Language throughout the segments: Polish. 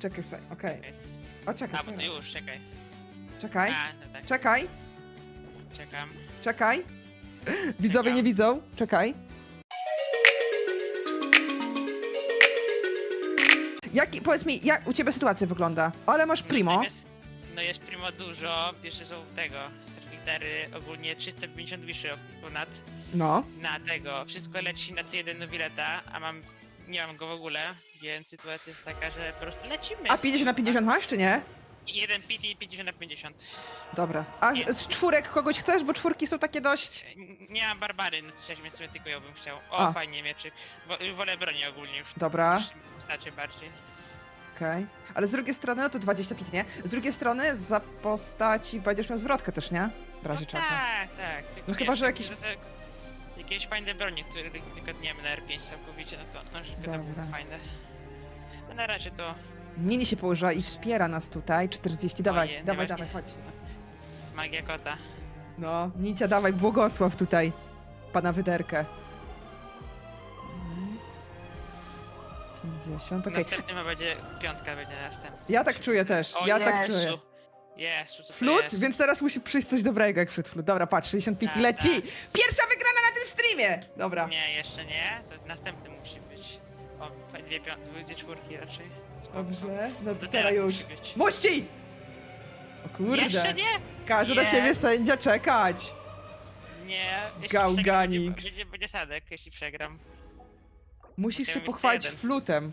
Czekaj sobie, okej. O, czekaj, A, bo to czekaj. już, czekaj. Czekaj, A, no tak, czekaj, czekam. czekaj. Widzowie nie widzą, czekaj. Jaki, powiedz mi, jak u ciebie sytuacja wygląda? Ale masz primo. Jest, no jest primo dużo, jeszcze są tego, serwitery ogólnie 350 wiszy ponad No. na tego. Wszystko leci na C1 Nobileta, a mam, nie mam go w ogóle, więc sytuacja jest taka, że po prostu lecimy. A 50 na 50 masz, czy nie? Jeden PT i 50 na 50. Dobra. A Nie. z czwórek kogoś chcesz? Bo czwórki są takie dość... N- Nie mam barbary, no to też więc sobie tylko ją bym chciał. O, A. fajnie mieczyk. Wo, wolę broni ogólnie już. Dobra. Już Znaczy bardziej. Okej. Ale z drugiej strony, no to 25, nie? Z drugiej strony za postaci będziesz miał zwrotkę też, nie? W razie no czego. tak, tak. Tylko No chyba, że jakiś- to- to- Jakieś fajne bronie, nie wiem, na R5 całkowicie, no to no, żeby to Dobra. było fajne. No na razie to Nini się położyła i wspiera nas tutaj. 40, dawaj, Oje, dawaj, dawaj, chodź. magia kota. No, Nicia, dawaj, błogosław tutaj. Pana wyderkę. 50, okej. Następny będzie piątka będzie następny. Ja tak czuję też, O ja Jezu. tak czuję. Jezu, co to Flut, jest? więc teraz musi przyjść coś dobrego jak wśród flut. Dobra, patrz, 65 Tak, leci. tak. Pierwsza wygrana na tym streamie. Dobra. Nie, jeszcze nie. To następny musi być. O, dwie piątki, dwie czwórki raczej. Spoko. Dobrze, no to teraz już. musi być. Muści! O kurde. Jeszcze nie? Każe na Nie. siebie sędzia czekać. Nie. jeśli Gałganix. Będzie, będzie, będzie sadek, jeśli przegram. Musisz się mieć pochwalić jeden. flutem.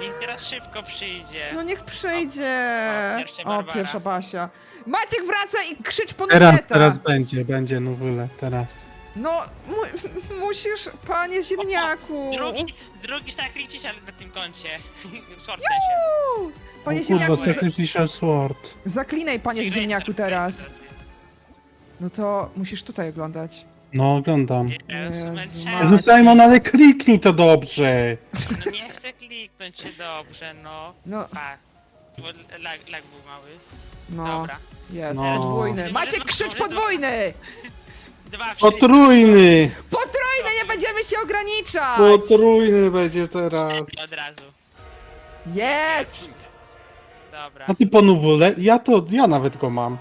Niech teraz szybko przyjdzie. No niech przyjdzie. O, pierwsza O, Barbara. pierwsza Basia. Maciek wraca i krzycz po Teraz, teraz będzie, będzie nowyle, teraz. No, mu musisz, panie ziemniaku. Drugi, drugi sacrifice ale na tym koncie. W sensie. Uuu, Panie o ziemniaku, kurwa, za Sacrificial Sword. zaklinaj panie ziemniaku teraz. No to musisz tutaj oglądać. No, oglądam. Jezu, Simon, ale kliknij to dobrze. No nie chcę kliknąć się dobrze, no. No, A, bo lag, lag był mały. no, Dobra. jest, No. podwójny. Maciek, krzycz podwójny! Dwa Potrójny! Potrójny, nie będziemy się ograniczać! Potrójny będzie teraz. Od razu. Jest! Dobra. A ty po nowule? Ja to, ja nawet go mam.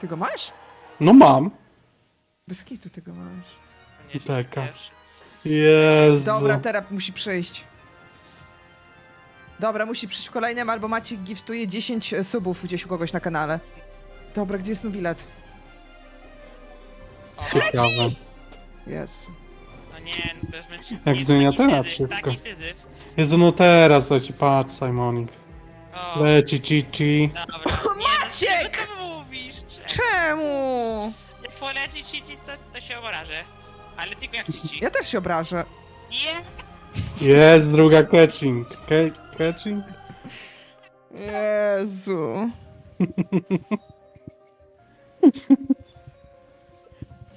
Ty go masz? No mam. Bez kitu ty go masz. Nie, Taka. Jezu. Dobra, teraz musi przyjść. Dobra, musi przyjść w kolejnym, albo Maciek giftuje 10 subów gdzieś u kogoś na kanale. Dobra, gdzie jest Nubilet? O, Ciekawe. Jest. No nie, no to jest. Jak nie, zmienia taki temat syzyf, szybko. Taki syzyf. Jezu, no teraz leci, patrz Simonik. O, Leci, dobra. O, Nie, Maciek! Co mówisz? Czemu? Poleci cici, to, to się obrażę. Ale tylko jak cici. Ja też się obrażę. Nie! Jest druga catching. Ke- catching? Jezu.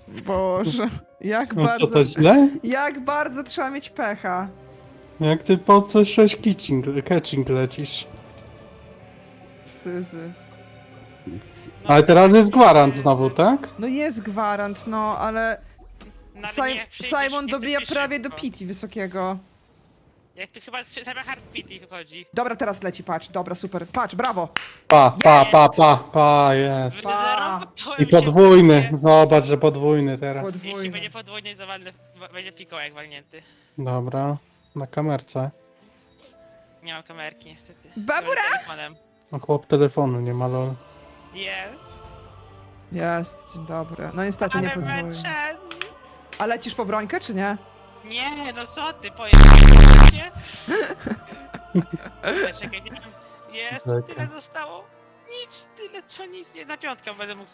Boże, jak No co bardzo, to źle? jak bardzo trzeba mieć pecha. Jak ty po co 6 catching, catching lecisz? Syzyf. Ale teraz jest gwarant znowu, tak? No jest gwarant, no, ale no, Sim- przyjdziesz- Simon nie dobija prawie do szybko. pity wysokiego. Jak ty chyba same hard pity chodzi. Dobra, teraz leci, patrz, dobra, super. Patrz, brawo. Pa, pa, pa, pa, pa, jest. Pa. I podwójny, zobacz, że podwójny teraz. Podwójny. Jeśli będzie podwójny, to walnę, wa- będzie pikołek walnięty. Dobra, na kamerce. Nie mam kamerki niestety. Babura! Byłem telefonem. No chłop telefonu nie ma lol. Jest. Jest, dzień dobry. No niestety nie Ale męczony. A lecisz po brońkę, czy nie? Nie, no co ty, pojechałeś Czekaj, nie wiem. Jest, Czekaj. tyle zostało. Nic, tyle co nic, nie na piątkę będę mógł...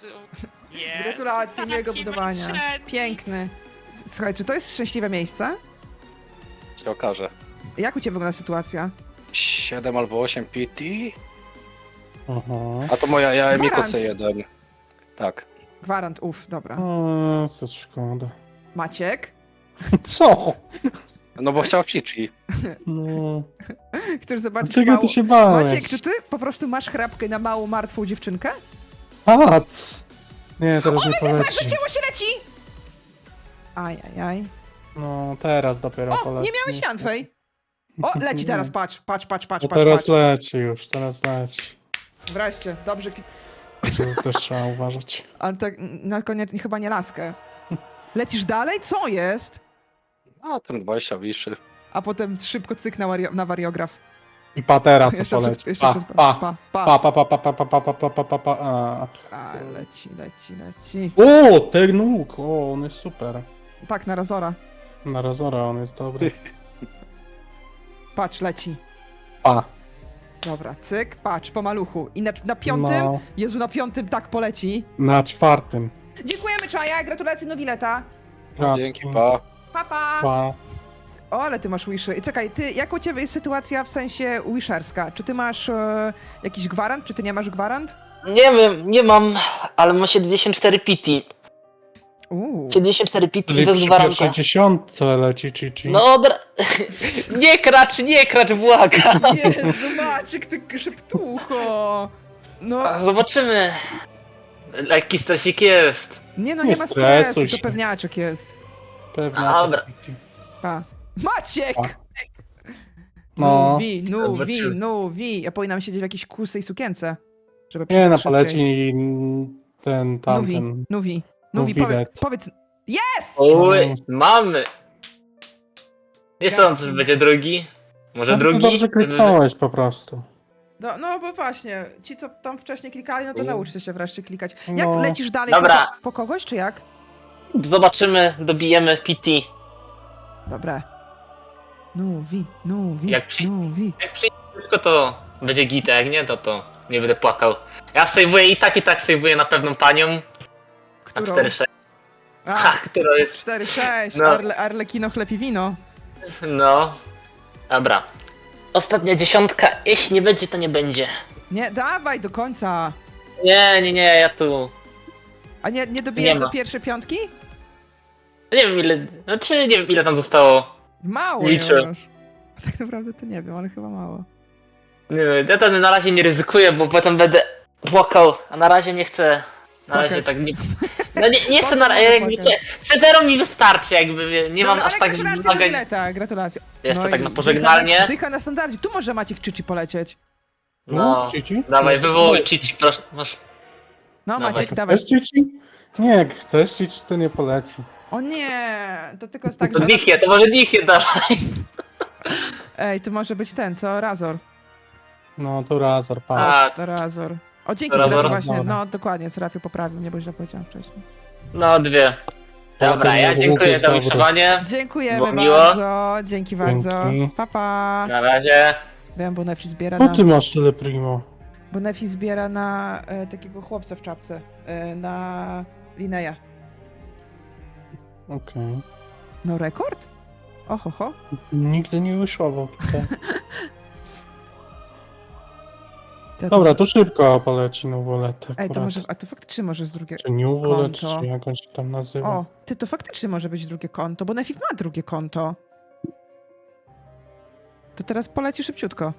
Jest. Gratulacje, Taki miłego budowania. Piękny. Słuchaj, czy to jest szczęśliwe miejsce? się okaże. Jak u ciebie wygląda sytuacja? 7 albo 8 PT, Aha. a to moja, ja miałem Gwarant. C1. Tak. Gwarant, uf, dobra. O, co szkoda. Maciek, Co? No bo chciał Chichi. No. chcesz zobaczyć Czego małą... ty się bałeś? Maciek, czy ty po prostu masz chrapkę na małą, martwą dziewczynkę? Pac! Nie, teraz nie poleci. zacięło się leci! Aj, aj, aj. No, teraz dopiero O, poleci. nie miałeś Janfej. O, leci teraz, patrz, patrz, patrz, patrz, No patrz, teraz patrz. leci już, teraz leci. Wreszcie, dobrze. To też trzeba uważać. Ale tak na koniec chyba nie laskę. Lecisz dalej? Co jest? A ten 20 wiszy. A potem szybko cyk na, wario, na wariograf. I patera co poleci. przed, jeszcze Pa, przed, pa, pa, pa. pa, pa, pa, pa, pa, pa, pa, pa, pa, pa, pa, a. A, leci, leci, leci. O, ten nóg, o, on jest super. Tak, na razora. Na Razora on jest dobry. Patrz, leci. Pa. Dobra, cyk, patrz, po maluchu. I na, na piątym, No, Jezu, na piątym tak poleci. na czwartym. Dziękujemy, Czaja, gratulacje Nowileta. No, dzięki, pa. Pa, pa. Pa. O, ale ty masz wishy. I czekaj, ty, jak u ciebie jest sytuacja w sensie wisherska? Czy ty masz e, jakiś gwarant, czy ty nie masz gwarant? Nie wiem, nie mam, ale ma 74 PT. Uuu. 74 PT Czyli bez przy gwaranta. pierwszej dziesiątce leci Chichi. No od... ra- nie kracz, nie kracz, błagam. Jezu, Maciek, ty szeptucho. No, Zobaczymy. Lekki stresik jest. nie no, Nie nie ma stresuj stresu, się. to pewniaczek jest. Pewnie. Dobra. Pa. Maciek! Pa. No. Nuwi, nuwi, Zobaczymy. nuwi. Ja powinnam siedzieć w jakiejś kusej sukience. Żeby Nie, przyszedł no szybciej. poleci ten Nuwi, tamten. nuwi, nuwi, powiedz, Nuwilet. powiedz. Jest! Uj, mamy. Nie sądzę, że będzie drugi. Może No, to drugi? Dobrze kliknąłeś po prostu. No, no bo właśnie, ci co tam wcześniej klikali, no to Mm. nauczcie się wreszcie klikać. Jak No. lecisz dalej Dobra. Po, po kogoś, czy jak? Zobaczymy, dobijemy PT. Dobra. Nuwi, nuwi, Jak przy- nuwi. Jak przyjdzie szybko, to będzie git, a jak nie, to to nie będę płakał. Ja sejwuję i tak i tak sejwuję na pewną panią. Na Którą? 4-6. A, Ha, która jest 4-6, No. Arle, Arlekino chlepi wino. No. Dobra. Ostatnia dziesiątka. Jeśli nie będzie, to nie będzie. Nie, dawaj do końca. Nie, nie, nie, ja tu. A nie, nie dobijasz Nie do pierwszej piątki? Nie wiem ile. Znaczy nie wiem ile tam zostało. Mało Liczę. już. Tak naprawdę to nie wiem, ale chyba mało. Nie wiem, ja tam na razie nie ryzykuję, bo potem będę płakał, a na razie nie chcę. Na razie Płakać. tak nie. No nie, nie chcę na Potem Jakby, mi wystarczy, jakby wie- nie mam Dobra, aż ale tak gratulacje do wymagań. bileta, gratulacje. Jeszcze No tak i na pożegnalnie. Dycha na, dycha na standardzie. Tu może Maciek Czyci polecieć. No. Chichi? Dawaj, wywołuj Cici, proszę. Masz. No Dawaj. Maciek, dawaj. Chcesz Chichi? Nie, jak chcesz Chichi, to nie poleci. O nie, to tylko jest tak, To że... Dichie, to może Dichie dawaj. Ej, to może być ten, co? Razor. No to Razor, pa. A, To Razor. O, dzięki Razor. Serafiu właśnie. Razora. No, dokładnie, Serafiu poprawił mnie, bo źle powiedziałem wcześniej. no dwie. Dobra, ja dziękuję za wiszowanie. Dziękujemy Było miło. bardzo, dzięki bardzo. Dzięki. Pa, pa. Na razie. Wiem, bo Nefi zbiera Co na... ty masz tyle primo? Bo Nefi zbiera na e, takiego chłopca w czapce. E, na Lineya. Okej. No rekord? Oho, ho. Nigdy nie wyszował tutaj. To- Dobra, to szybko poleci Nuwolet Ej, to akurat. może... A to faktycznie może z drugiego... Czy Nuwolet, konto. czy jak on się tam nazywa. O, ty, to faktycznie może być drugie konto, bo Nefi ma drugie konto. To teraz poleci szybciutko.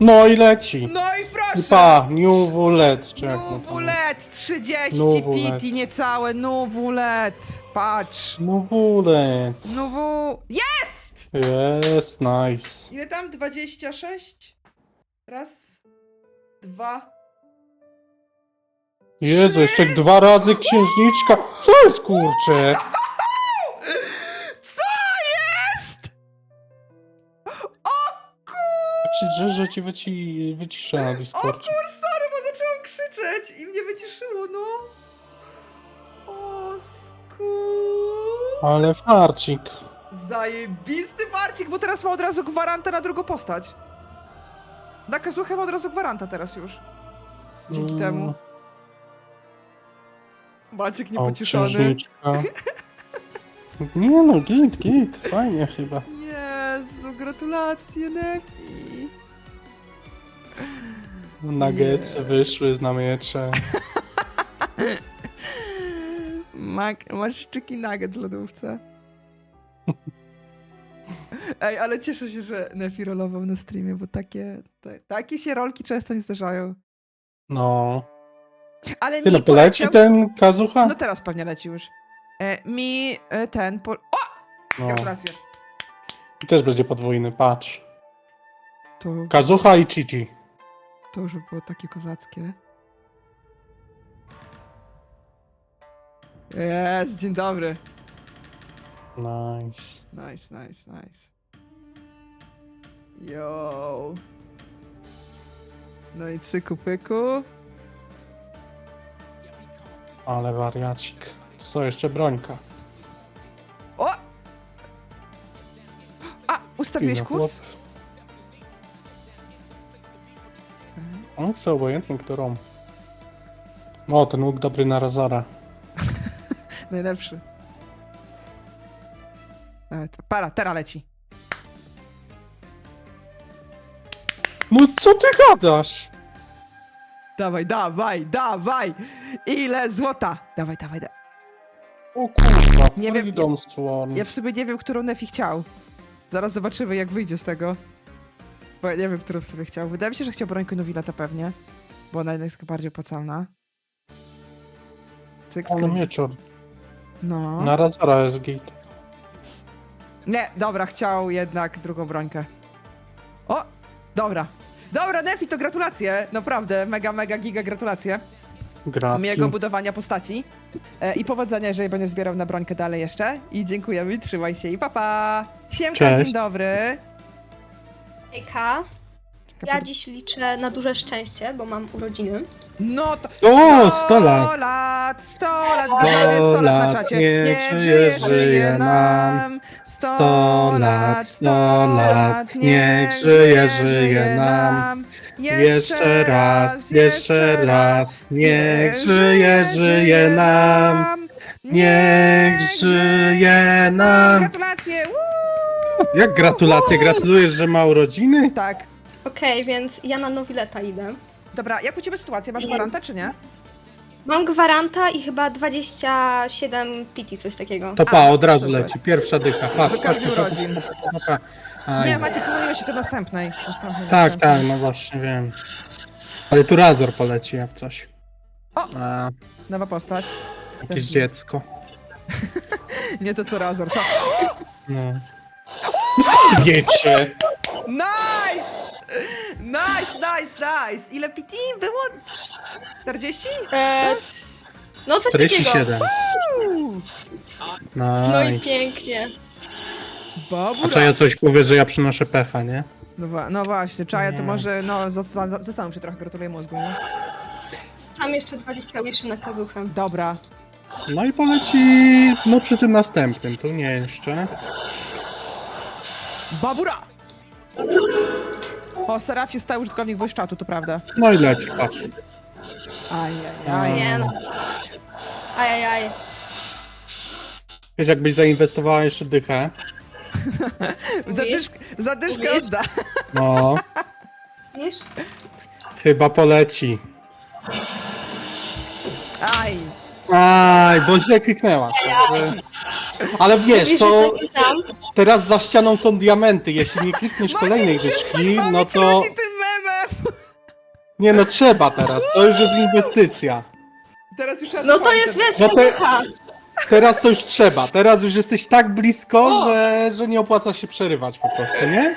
No i leci. No i I proszę! pa, Nuwolet, czy jak tam jest. Nuwulet! 30 Nuwulet. piti, niecałe Nuwulet! Patrz! Nuwolet. Nuwu... Jest! Jest, nice. Ile tam? 26? Raz, dwa... Jezu, jeszcze dwa razy księżniczka. Co jest kurcze? Co jest? O kur... Się drze, że ci wyci... wyciszę na O Discordzie. kur, sorry, bo zaczęłam krzyczeć i mnie wyciszyło, no. O skur... Ale farcik. Zajebisty warcik, bo teraz ma od razu gwaranta na drugą postać. Na kazuchę ma od razu gwaranta teraz już. Dzięki Mm, temu. Maciek O, niepocieszony. księżniczka. Nie no, git, git. Fajnie chyba. Jezu, gratulacje, Nefi. Nuggetsy wyszły na miecze. Mak, masz chicken nugget w lodówce. Ej, ale cieszę się, że Nefi rolował na streamie, bo takie, te, takie się rolki często nie zdarzają. No. Ale Ty mi no poleci poleciał... ten kazucha? No teraz pewnie leci już. E, mi e, ten... Po... O! No. Gratulacje. I też będzie podwójny, patrz. To, Kazucha i Chichi. to już było takie kozackie. Jest, dzień dobry. Nice. Nice, nice, nice. Yo. No i cyku pyku. Ale wariacik. Co, jeszcze brońka. O! A, ustawiłeś Fino, kurs? On chce obojętnie którą. O, ten łuk dobry na Razara. Najlepszy. E, Para, teraz leci. No co ty gadasz? Dawaj, dawaj, dawaj! Ile złota? Dawaj, dawaj, dawaj. O kurwa, Nie wiem, Freedom Sworn. Ja w sobie nie wiem, którą Nefi chciał. Zaraz zobaczymy, jak wyjdzie z tego. Bo ja nie wiem, którą sobie chciał. Wydaje mi się, że chciał brońkę Nowileta pewnie. Bo ona jest bardziej opłacalna. Cyk, Ale mieczor. No. Na Razara jest git. Nie, dobra, chciał jednak drugą brońkę. O! Dobra. Dobra, Nefi, to gratulacje. Naprawdę, mega, mega, giga gratulacje. Grati. Miłego budowania postaci. E, I powodzenia, jeżeli będziesz zbierał na brońkę dalej jeszcze. I dziękujemy, trzymaj się i papa. Pa. Siemka, Cześć. dzień dobry. Ejka, ja dziś liczę na duże szczęście, bo mam urodziny. No to. O, 100 lat. 100 lat, 100 lat, Sto widzowie, 100 lat na lat, czacie. niech żyje, żyje nam. 100 lat, 100 lat, niech żyje, żyje nam. Jeszcze raz, jeszcze raz. Niech żyje, żyje nam. Niech żyje nam. Gratulacje! Woo! Jak gratulacje? Gratulujesz, że ma urodziny? Tak. Okej, więc ja na Nowileta idę. Dobra, jak u ciebie sytuacja? Masz gwarantę, czy nie? Mam gwaranta i chyba 27 piti, coś takiego. To pa, od razu super. leci. Pierwsza dycha. Patrz, Z okazji patrz, patrz, urodzin. patrz, patrz, patrz. Aj. Nie, Macie, pomyliłeś się do następnej. następnej Tak, następnej. tak, no właśnie wiem. Ale tu Razor poleci jak coś. O! A, Nowa postać. jakieś Też- dziecko. Nie to co Razor, co? No. No Skąd wiecie? Nice! Nice, nice, nice! Ile PT było? 40? Eee, Coś? no coś takiego. 47. Uuu, No i Nice. pięknie. A Babura. czy ja coś powie, że ja przynoszę pecha, nie? No, wa- no właśnie, Czaja to Nie. może, no zasta- zastanów się trochę, gratuluję mózgu, nie? Tam jeszcze 20 łyszy na kazuchę. Dobra. No i poleci, no przy tym następnym, tu nie jeszcze. Babura! O, Serafiu stały użytkownik voice chatu, to prawda. No i leci, patrz. Ajajaj. Nie no. Ajajaj. Wiesz, jakbyś zainwestowała jeszcze dychę, Zadyszk, zadyszkę Mówisz? odda. no, Wiesz? chyba poleci. Aj. Aj, bo źle kliknęłaś. także- Ale wiesz, to że taki tam. teraz za ścianą są diamenty. Jeśli nie klikniesz kolejnej przestań no to... ludzi tym memem! Nie no, trzeba teraz, to już jest inwestycja. Teraz już No to jest wiesz, No. Teraz to już trzeba, teraz już jesteś tak blisko, O! że, że nie opłaca się przerywać po prostu, nie?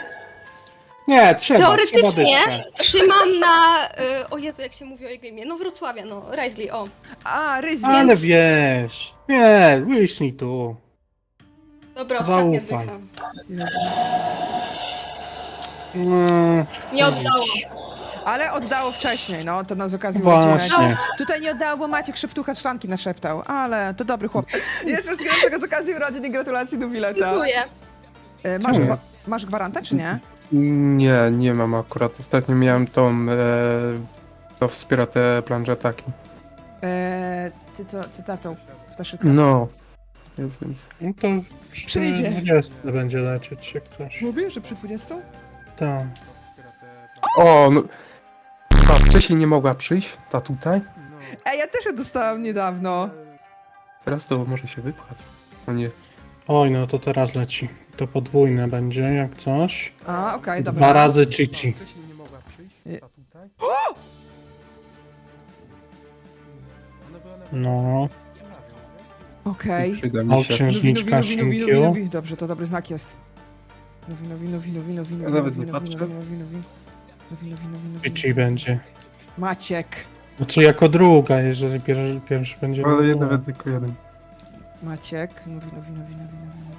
Nie, trzeba, trzeba Teoretycznie dyszkę. trzymam na... Y, o Jezu, jak się mówi o jego imię? No Wrocławia, no. Risley, o. A, Ryzli. Ale wiesz, nie, wyśnij tu. Dobra, ostatnia Zaufaj. dycha. Jezu. Mm, Nie oddało. Ale oddało wcześniej, no, to nas z okazji Właśnie. Tutaj nie oddało, bo Maciek szeptucha z szklanki naszeptał, ale to dobry chłop. Jeszcze wszystkiego najlepszego z okazji urodzin i gratulacji do bileta. Dziękuję. E, masz, Czemu? gwa- masz gwarantę, czy nie? Nie, nie mam akurat. Ostatnio miałem tą, e, to wspiera te planżetaki. E, ty co, cycatą w taszyce. No. Jest, więc... no to przy Przyjdzie. 20 będzie lecieć jak ktoś. Mówię, że przy 20? Tak. O, no. Ta wcześniej nie mogła przyjść, ta tutaj. Ej, ja też ją dostałam niedawno. Teraz to może się wypchać. O nie. Oj, no to teraz leci. To podwójne będzie, jak coś. A, okej, dobra. Dwa razy Chichi. Wcześniej nie mogła przyjść, ta tutaj. No. Okej. Przyda O, mi się. księżniczka wino, wino. Dobrze, to dobry znak jest. No wino, wino, wino, wino, wino, Ja wino, nawet nie wino, patrzę. wino, wino, wino, wino. No wino, wino, będzie. Maciek. Znaczy jako druga, jeżeli pierwszy, pierwszy będzie. Ale no, jeden, nawet tylko jeden. Maciek. No wino, wino, wino, wino, wino.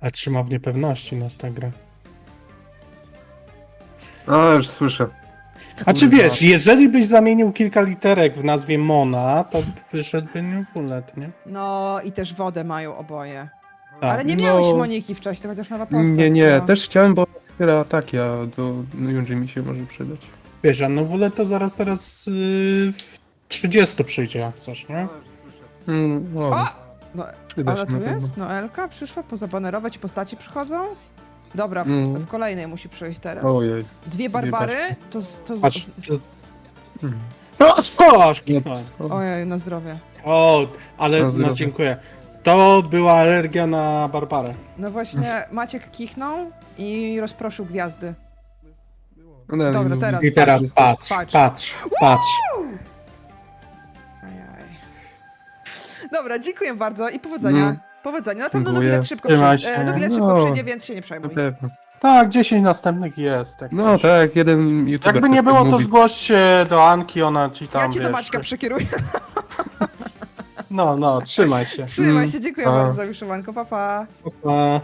A trzyma w niepewności nas ta gra. A, już słyszę. A czy wiesz, jeżeli byś zamienił kilka literek w nazwie Mona, to wyszedłby Newfulet, nie? No i też wodę mają oboje. Tak. Ale nie no. miałeś Moniki wcześniej, to chociaż nowa postać. Nie, nie, co? też chciałem, bo wspiera ataki, a do Yunji mi się może przydać. Wiesz, a Newfulet to zaraz teraz yy, w 30 przyjdzie jak coś, nie? Mm, no, O! No, przyda ale tu pewno. jest? No Elka przyszła pozabanerować i postaci przychodzą? Dobra, w, Mm. w kolejnej musi przyjść teraz. Ojej. Dwie Barbary, to... z- to z- Patrz. to- Mm. O, o, szknąłem. Ojej, na zdrowie. o, ale No, no, zdrowie. dziękuję. To była alergia na Barbarę. No właśnie, Maciek kichnął i rozproszył gwiazdy. No, no, Dobra, no, teraz I teraz patrz, patrz. patrz, patrz. Ajaj. Dobra, dziękuję bardzo i powodzenia. Mm. Powodzenia. Na pewno Dziękuję. Nowilet szybko Trzymaj przyjdzie, się. e, Nowilet szybko No. przyjdzie, więc się nie Na przejmuj. pewno. Tak, 10 następnych jest. Tak No coś. tak, jeden youtuber Jakby nie tak było, to mówi. zgłoś się do Anki, ona ci tam, Ja cię do wiesz, Maćka przekieruję. No, no, trzymaj się. Trzymaj Mm. się, dziękuję A. bardzo za wyszywanko, papa. Pa. Pa.